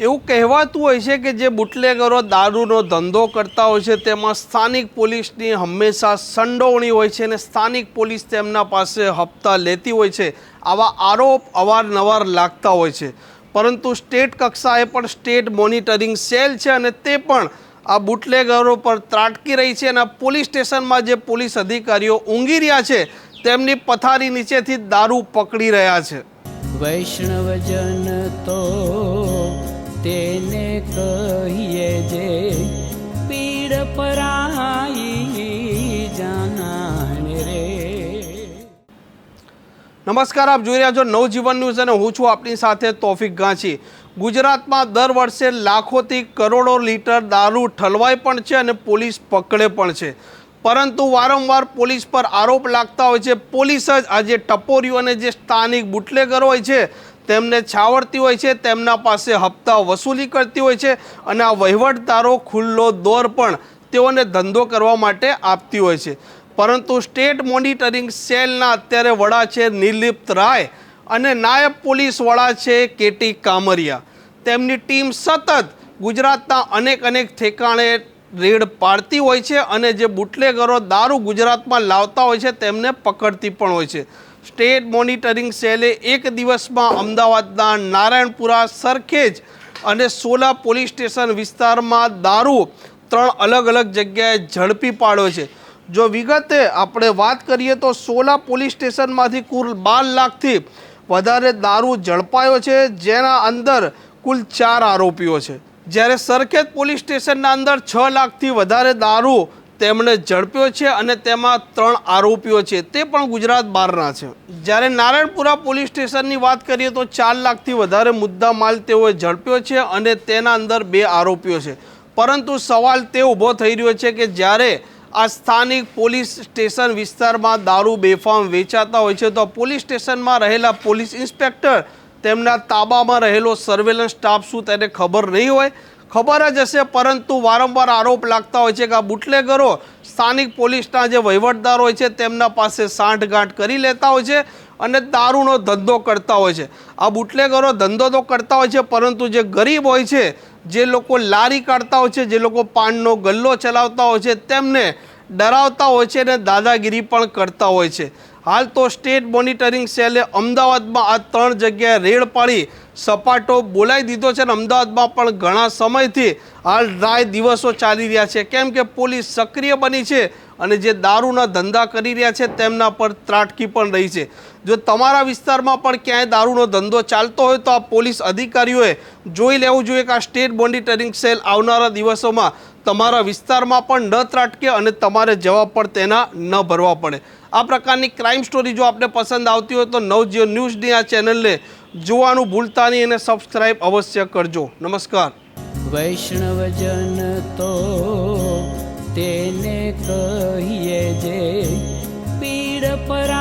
એવું કહેવાતું હોય છે કે જે બુટલેગરો દારૂનો ધંધો કરતા હોય છે, તેમાં સ્થાનિક પોલીસની હંમેશા સંડોવણી હોય છે અને સ્થાનિક પોલીસ તેમના પાસે હપ્તા લેતી હોય છે. આવા આરોપ અવારનવાર લાગતા હોય છે. પરંતુ સ્ટેટ કક્ષાએ પણ સ્ટેટ મોનિટરિંગ સેલ છે અને તે પણ આ બુટલેગરો પર ત્રાટકી રહી છે અને પોલીસ સ્ટેશનમાં જે પોલીસ અધિકારીઓ ઊંઘી રહ્યા છે, તેમની પથારી નીચેથી દારૂ પકડી રહ્યા છે. વૈષ્ણવજન તો તેને કહીએ જે પીડ પરાઈ જાનાને રે. નમસ્કાર, આપ જોઈ રહ્યા છો નવજીવન ન્યૂઝ અને હું છું આપની સાથે તોફિક ગાંચી. ગુજરાતમાં દર વર્ષે લાખોથી કરોડો લીટર દારૂ ઠલવાય પણ છે અને પોલીસ પકડે પણ છે. પરંતુ વારંવાર પોલીસ પર આરોપ લાગતા હોય છે. પોલીસ જ આ જે ટપોરીઓ અને જે સ્થાનિક બુટલેગરો હોય છે તેમને છાવરતી હોય છે, તેમના પાસે હપ્તા વસૂલી કરતી હોય છે અને આ વહીવટદારો ખુલ્લો દોર પણ તેઓને ધંધો કરવા માટે આપતી હોય છે. પરંતુ સ્ટેટ મોનિટરિંગ સેલના અત્યારે વડા છે નિર્લિપ્ત રાય અને નાયબ પોલીસ વડા છે કેટી કામરિયા. તેમની ટીમ સતત ગુજરાતના અનેક અનેક ઠેકાણે રેડ પાડતી હોય છે અને જે બુટલેગરો દારૂ ગુજરાતમાં લાવતા હોય છે તેમને પકડતી પણ હોય છે. સ્ટેટ મોનિટરિંગ સેલે એક દિવસમાં અમદાવાદના નારાયણપુરા સરખેજ અને સોલા પોલીસ સ્ટેશન વિસ્તારમાં દારૂ ત્રણ અલગ અલગ જગ્યાએ ઝડપી પાડ્યો છે. જો વિગતે આપણે વાત કરીએ તો સોલા પોલીસ સ્ટેશનમાંથી કુલ બાર લાખથી વધારે દારૂ ઝડપાયો છે, જેના અંદર કુલ ચાર આરોપીઓ છે. જ્યારે સરખેજ પોલીસ સ્ટેશનના અંદર છ લાખથી વધારે દારૂ તેમણે ઝડપ્યો છે અને તેમાં ત્રણ આરોપીઓ છે. તે પણ ગુજરાત બહારના છે. જ્યારે નારાયણપુરા પોલીસ સ્ટેશનની વાત કરીએ તો ચાર લાખથી વધારે મુદ્દા માલ તેઓએ ઝડપ્યો છે અને તેના અંદર બે આરોપીઓ છે. પરંતુ સવાલ તે ઊભો થઈ રહ્યો છે કે જ્યારે આ સ્થાનિક પોલીસ સ્ટેશન વિસ્તારમાં દારૂ, બેફામ વેચાતા હોય છે, તો પોલીસ સ્ટેશનમાં રહેલા પોલીસ ઇન્સ્પેક્ટર તેમના તાબામાં રહેલો સર્વેલન્સ સ્ટાફ શું તેને ખબર નહીં હોય? ખબર જ હશે, પરંતુ વારંવાર આરોપ લાગતા હોય છે કે આ બુટલેગરો સ્થાનિક પોલીસના જે વહીવટદાર હોય છે, તેમના પાસે સાંઠગાંઠ કરી લેતા હોય છે અને દારૂનો ધંધો કરતા હોય છે. આ બુટલેગરો ધંધો તો કરતા હોય છે, પરંતુ જે ગરીબ હોય છે, જે લોકો લારી કાઢતા હોય છે, જે લોકો પાનનો ગલ્લો ચલાવતા હોય છે, તેમને ડરાવતા હોય છે અને દાદાગીરી પણ કરતા હોય છે. હાલ તો સ્ટેટ મોનિટરિંગ સેલે અમદાવાદમાં આ ત્રણ જગ્યાએ રેડ પાડી સપાટો બોલાવી દીધો છે અને અમદાવાદમાં પણ ઘણા સમયથી હાલ ડ્રાય દિવસો ચાલી રહ્યા છે. કેમ કે પોલીસ સક્રિય બની છે અને જે દારૂના ધંધા કરી રહ્યા છે તેમના પર ત્રાટકી પણ રહી છે. જો તમારા વિસ્તારમાં પણ ક્યાંય દારૂનો ધંધો ચાલતો હોય તો આ પોલીસ અધિકારીઓએ જોઈ લેવું જોઈએ કે આ સ્ટેટ મોનિટરિંગ સેલ આવનારા દિવસોમાં તમારા વિસ્તારમાં પણ ન ત્રાટકે અને તમારે જવાબ પણ તેના ન ભરવા પડે. આ પ્રકારની ક્રાઇમ સ્ટોરી જો આપને પસંદ આવતી હોય તો નવજીવન ન્યૂઝની આ ચેનલને જોવાનું ભૂલતા નહીં અને સબસ્ક્રાઈબ અવશ્ય કરજો. નમસ્કાર. વૈષ્ણવજન તો તેને કહીએ જે પીડ પરાઈ